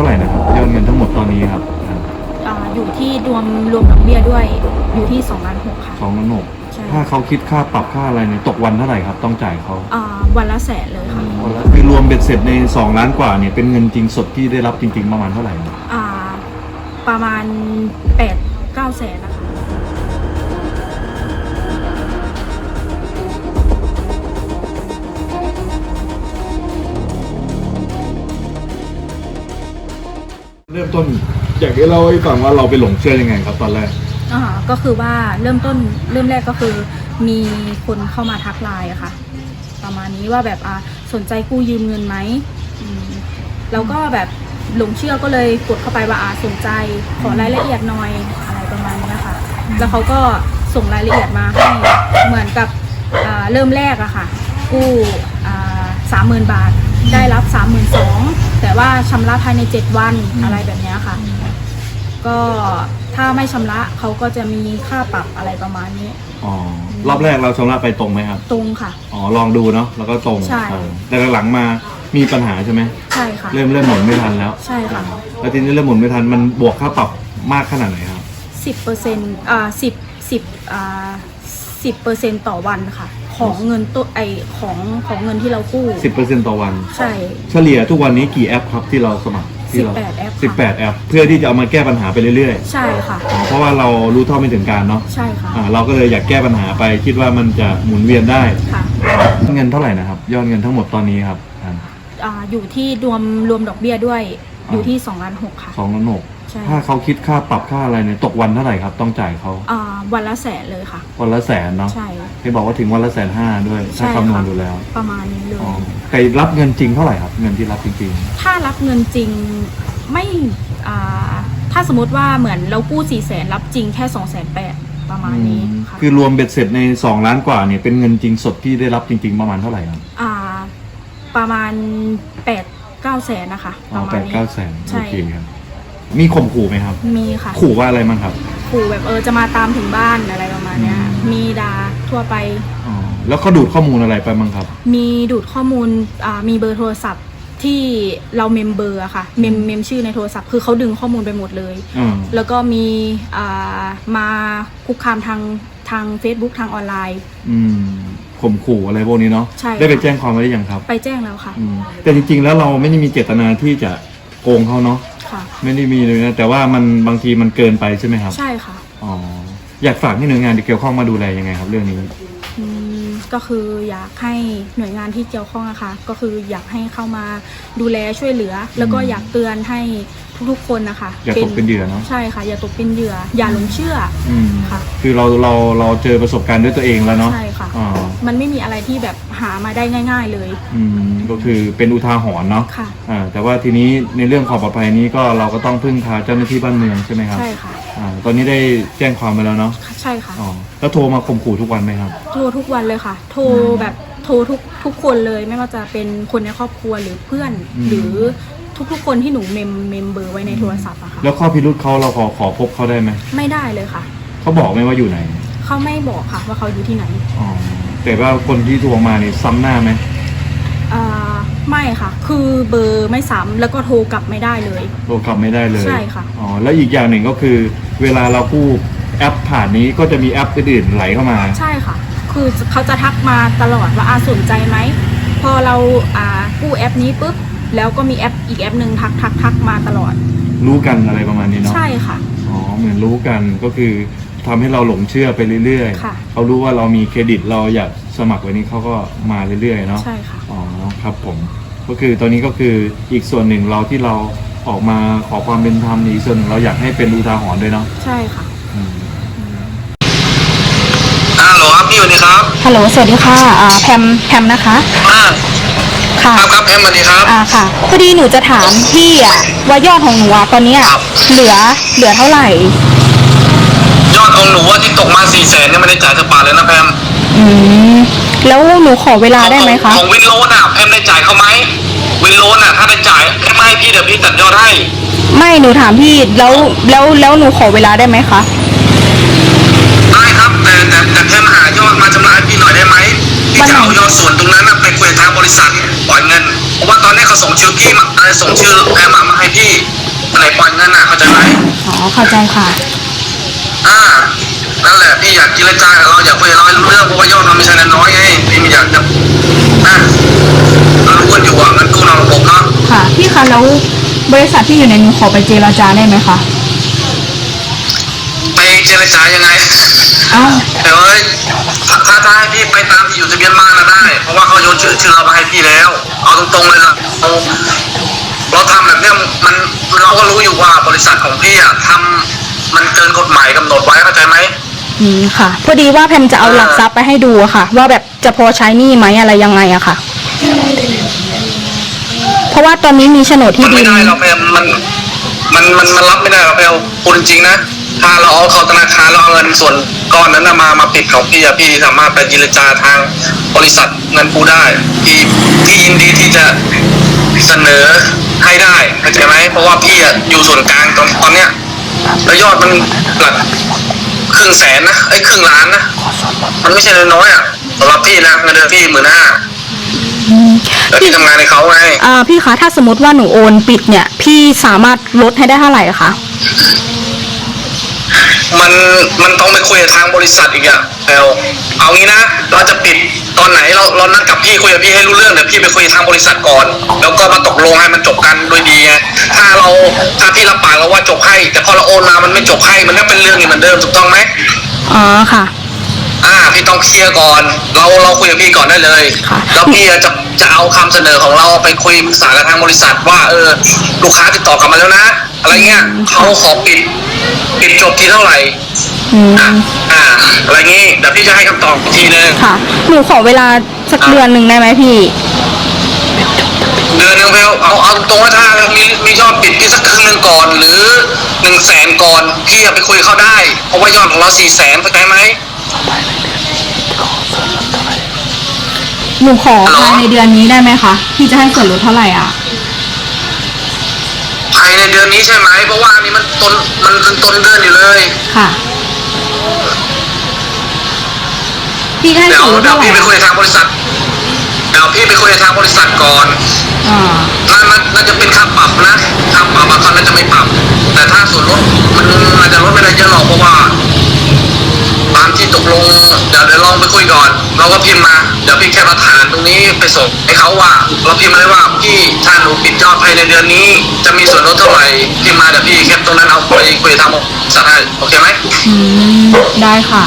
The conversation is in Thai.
ท่าไหร่นะครับยอดเงินทั้งหมดตอนนี้ครับอ่าอยู่ที่รวมรวมดอกเบี้ยด้วยอยู่ที่2ล้านหกค่ะ สองล้านหกใช่ ถ้าเขาคิดค่าปรับค่าอะไรเนี่ยตกวันเท่าไหร่ครับ ต้องจ่ายเขาอ่าวันละแสนเลยค่ะคือรวมเบ็ดเสร็จใน 2 ล้านกว่าเนี่ยเป็นเงินจริงสดที่ได้รับจริง ๆ ประมาณเท่าไหร่ครับ อ่าประมาณ8 9แสนนะคะ เริ่มต้นอยากให้เล่าให้ฟังว่าเราไปหลงเชื่อยังไงครับตอนแรกอ่าก็คือว่าเริ่มต้นเริ่มแรกก็คือ มีคนเข้ามาทักไลน์อะค่ะ ประมาณนี้ว่าแบบอ่าสนใจกู้ยืมเงินไหมอืมแล้วก็แบบหลงเชื่อก็เลยกดเข้าไปว่าอ่าสนใจขอรายละเอียดหน่อยอะไรประมาณนี้ค่ะ แล้วเขาก็ส่งรายละเอียดมาให้เหมือนกับอ่าเริ่มแรกอะค่ะ กู้สามหมื่นบาทได้รับสามหมื่นสอง แต่ว่าชำระภายในเจ็ดวันอะไรแบบเนี้ยค่ะ ก็ถ้าไม่ชำระเขาก็จะมีค่าปรับอะไรประมาณนี้ อ๋อรอบแรกเราชำระไปตรงไหมครับตรงค่ะ อ๋อลองดูเนาะแล้วก็ตรงใช่ เออแต่หลังๆมามีปัญหาใช่ไหมใช่ค่ะ เริ่มเริ่มหมุนไม่ทันแล้วใช่ค่ะ แล้วทีนี้เริ่มหมุนไม่ทันมันบวกค่าปรับมากขนาดไหนครับ สิบเปอร์เซ็นต์อ่าสิบสิบอ่า สิบเปอร์เซ็นต่อวันค่ะ ของเงินตัวไอของของเงินที่เรากู้10%ต่อวัน ใช่ เฉลี่ยทุกวันนี้กี่แอปครับที่เราสมัครที่เรา18แอปค่ะ สิบแปดแอป เพื่อที่จะเอามาแก้ปัญหาไปเรื่อยใช่ค่ะๆอ๋อเพราะว่าเรารู้เท่าไม่ถึงการเนาะใช่ค่ะอ่าเราก็เลยอยากแก้ปัญหาไปคิดว่ามันจะหมุนเวียนได้ค่ะเงินเท่าไหร่นะครับยอดเงินทั้งหมดตอนนี้ครับอ่าอยู่ที่รวมรวมดอกเบี้ยด้วยอยู่ที่2ล้านหกค่ะ สองล้านหก ใช่ถ้าเขาคิดค่าปรับค่าอะไรเนี่ยตกวันเท่าไหร่ครับ ต้องจ่ายเขาอ่าวันละแสนเลยค่ะ วันละแสนเนาะใช่ที่บอกว่าถึงวันละแสนห้าด้วย ถ้าใช่คำนวณค่ะดูแล้วประมาณนี้เลย อ๋อใครรับเงินจริงเท่าไหร่ครับ เงินที่รับจริงถ้ารับเงินจริงไม่อ่าถ้าสมมติว่าเหมือนเรากู้สี่แสนรับจริงแค่สองแสนแปดประๆมาณนี้ค่ะคือรวมเบ็ดเสร็จใน 2 ล้านกว่าเนี่ยเป็นเงินจริงสดที่ได้รับจริง ๆ ประมาณเท่าไหร่ครับอ่าประมาณแปดเก้าแสนนะคะอ๋ปอระมาแปณดนี้ เก้าแสนใช่ โอเคครับ มีข่มขู่ไหมครับ มีค่ะขู่ว่าอะไรบ้างครับ ขู่แบบเออจะมาตามถึงบ้านอะไรประมาณเนี้ย อืม มีดาทั่วไป อ๋อแล้วเขาดูดข้อมูลอะไรไปบ้างครับ มีดูดข้อมูลอ่ามีเบอร์โทรศัพท์ที่เราเมมเบอร์อะค่ะ เมมเมมชื่อในโทรศัพท์ คือเขาดึงข้อมูลไปหมดเลย อืมแล้วก็มีอ่ามาคุกคามทางทาง Facebook ทางออนไลน์ อืมข่มขู่อะไรพวกนี้เนาะใช่ได้ไปค่ะแจ้งความไว้หรือยังครับ ไปแจ้งแล้วค่ะ อืมแต่จริงๆแล้วเราไม่ได้มีเจตนาที่จะโกงเขาเนาะ ค่ะ ไม่ได้มีเลยนะ แต่ว่ามันบางทีมันเกินไปใช่ไหมครับ ใช่ค่ะ อ๋อ อยากฝากให้หน่วยงานที่เกี่ยวข้องมาดูแลยังไงครับ เรื่องนี้อืม ก็คืออยากให้หน่วยงานที่เกี่ยวข้องนะคะก็คืออยากให้เข้ามาดูแลช่วยเหลือ แล้วก็อยากเตือนให้ทุกๆคนนะคะอย่าตกเป็นเหยื่อเนอะใช่ค่ะ อย่าตกเป็นเหยื่อ อย่าหลงเชื่ออืมค่ะ คือเราเราเราเจอประสบการณ์ด้วยตัวเองแล้วเนาะใช่ค่ะอ๋อมันไม่มีอะไรที่แบบหามาได้ง่าย ๆ เลยอืมก็คือเป็นอุทาหรณ์เนาะค่ะอ่าแต่ว่าทีนี้ในเรื่องความปลอดภัยนี้ก็เราก็ต้องพึ่งพาเจ้าหน้าที่บ้านเมืองใช่ไหมครับใช่ค่ะ อ่าตอนนี้ได้แจ้งความไปแล้วเนาะใช่ค่ะ อ๋อแล้วโทรมาข่มขู่ทุกวันไหมครับ โทรทุกวันเลยค่ะ โทรแบบโทรทุกทุกคนเลยไม่ว่าจะเป็นคนในครอบครัวหรือเพื่อน อืม หรือทุกๆคนที่หนูเมมเมมเบอร์ไว้ในโทรศัพท์อะค่ะ แล้วข้อพิรุษเขาเราขอขอพบเขาได้ไหมไม่ได้เลยค่ะ เขาบอกไหมว่าอยู่ไหนเขาไม่บอกค่ะว่าเขาอยู่ที่ไหน อ๋อแต่ว่าคนที่โทรมานี่ซ้ำหน้าไหม อ่าไม่ค่ะ คือเบอร์ไม่ซ้ำแล้วก็โทรกลับไม่ได้เลย โทรกลับไม่ได้เลยใช่ค่ะ อ๋อแล้วอีกอย่างหนึ่งก็คือ เวลาเรากู้แอปผ่านนี้ก็จะมีแอปอื่นๆไหลเข้ามา ใช่ค่ะ คือเขาจะทักมาตลอดว่าอาสนใจไหม พอเราอ่ากู้แอปนี้ปุ๊บแล้วก็มีแอปอีกแอปหนึ่งทักทักทักมาตลอด รู้กันอะไรประมาณนี้เนาะใช่ค่ะ อ๋อเหมือนรู้กันก็คือทำให้เราหลงเชื่อไปเรื่อยค่ะ ๆเขารู้ว่าเรามีเครดิตเราอยากสมัครไว้นี้เขาก็มาเรื่อยๆเนาะ ใช่ค่ะอ๋อ ครับผมก็คือตอนนี้ก็คืออีกส่วนหนึ่งเราที่เราออกมาขอความเป็นธรรมอีกส่วนหนึ่งเราอยากให้เป็นอุทาหรณ์ด้วยเนาะใช่ค่ะอืมฮัลโหลครับพี่สวัสดีครับฮัลโหลสวัสดีค่ะอ่าแพมแพมนะคะอ่าค่ะครับครับแอมสวัสดีครับอ่าค่ะพอดีหนูจะถามพี่อะว่ายอดของหนูอะตอนเนี้ยเหลือเหลือเท่าไหร่ ยอดของหนูว่าที่ตกมาสี่แสนยังไม่ได้จ่ายสักบาทเลยนะแพมอืม แล้วหนูขอเวลาได้ไหมคะของวินโลนอะแพมได้จ่ายเขาไหมวินโลนอะถ้าได้จ่ายแพมให้พี่เดี๋ยวพี่ตัดยอดให้ไม่หนูถามพี่แล้วแล้วแล้วหนูขอเวลาได้ไหมคะได้ครับแต่แต่แต่แพมหายอดมาชำระให้พี่หน่อยได้ไหมพี่จะเอายอดส่วนตรงนั้นน่ะไปคุยกับทางบริษัทปล่อยเงินเพราะว่าตอนนี้เขาส่งชื่อพี่มาเอ่อส่งชื่อแพมมาให้พี่ปล่อยเงินน่ะเข้าใจไหมอ๋อเข้าใจค่ะ อ่า นั่นแหละพี่อยากเจรจากับเราอยากคุยกับเราให้รู้เรื่องเพราะว่ายอดมันไม่ใช่น้อยๆไงพี่ไม่อยากจะนะเรารู้กันอยู่ว่าเงินกู้นอกระบบเนาะค่ะ พี่คะแล้วบริษัทที่อยู่ในหนูขอไปเจรจาได้ไหมคะไปเจรจายังไงเอ้าเดี๋ยวเอ้ยถ้าถ้าให้พี่ไปตามที่อยู่ทะเบียนบ้านน่ะได้ เพราะว่าเขาโยนชื่อชื่อเรามาให้พี่แล้ว เอาตรงๆเลยนะเราเราทำแบบเนี้ยมันเราก็รู้อยู่ว่าบริษัทของพี่อะทำมันเกินกฎหมายกำหนดไว้เข้าใจไหม อืมค่ะ พอดีว่าแพมจะเอาหลักทรัพย์ไปให้ดูอะค่ะ ว่าแบบจะพอใช้หนี้ไหมอะไรยังไงอะค่ะ เพราะว่าตอนนี้มีโฉนดที่นดิไม่นได้เราแพมมันมันมันมันรับไม่ได้เราแพมพูดจริงนะถ้าเราเอาเข้าธนาคารเราเอาเงินส่วนก้อนนั้นน่ะมามาปิดของพี่อะพี่สามารถไปเจรจาทางบริษัทเงินกู้ได้พี่พี่ยินดีที่จะเสนอให้ได้เข้าใจไหมเพราะว่าพี่อะอยู่ส่วนกลางตอนตอนเนี้ยแล้วยอดมันหลักครึ่งแสน ไอ้ยครึ่งล้านนะมันไม่ใช่น้อยๆอะสำหรับพี่นะเงินเดือนพี่หมื่นห้าอืมแล้วพี่ทำงานในเขาไงอ่าพี่คะถ้าสมมติว่าหนูโอนปิดเนี่ย พี่สามารถลดให้ได้เท่าไหร่คะมันมันต้องไปคุยกับทางบริษัทอีกอะแอลเอางี้นะเราจะปิดตอนไหนเราเรานัดกับพี่คุยกับพี่ให้รู้เรื่องเดี๋ยวพี่ไปคุยกับทางบริษัทก่อน แล้วก็มาตกลงให้มันจบกันโดยดีไงถ้าเราถ้าพี่รับปากเราว่าจบให้ แต่พอเราโอนมามันไม่จบให้มันก็เป็นเรื่องอย่างเหมือนเดิมถูกต้องไหม อ๋อค่ะ อ่าพี่ต้องเคลียร์ก่อน เราเราคุยกับพี่ก่อนได้เลยค่ะแล้วพี่จะจะเอาคำเสนอของเราไปคุยปรึกษากับทางบริษัทว่าเออลูกค้าติดต่อกลับมาแล้วนะ อะไรเงี้ยเขาขอปิดปิดจบที่เท่าไหร่อืมอะอ่าอะไรงี้เดี๋ยวพี่จะให้คำตอบอีกทีนึงค่ะ หนูขอเวลาสักเดือนหนึ่งได้ไหมพี่ เดือนหนึงเพลเอาเอาตรงว่าถ้ามีมียอดปิดพี่สักครึ่งหนึ่งก่อนหรือ หนึ่งแสนก่อน พี่อะไปคุยกับเขาได้ เพราะว่ายอดของเราสี่แสนเข้าใจไหมหนูขอฮัลโหลภายในเดือนนี้ได้ไหมคะพี่จะให้ส่วนลดเท่าไหร่อะภายในเดือนนี้ใช่ไหมเพราะว่าอันนี้มันต้นมันเป็นต้นเดือนอยู่เลยค่ะ พี่จะให้เดี๋ยวส่วนลดเดี๋ยเท่าวไหร่พี่ไปคุยอะกับทางบริษัทเดี๋ยวพี่ไปคุยกับทางบริษัทก่อนอ่า น่าน่าน่าจะเป็นค่าปรับนะค่าปรับอะเขาน่าจะไม่ปรับ คุยก่อน เราก็พิมพ์มา เดี๋ยวพี่แค่มาฐานตรงนี้ไปส่งให้เขาว่า เราพิมพ์เลยว่าพี่ถ้าหนูปิดยอดภายในเดือนนี้ จะมีส่วนลดเท่าไหร่พิมพ์มาเดี๋ยวพี่แคปตรงนั้นเอาไปคุยทางบริษัทให้โอเคไหมอืมได้ค่ะ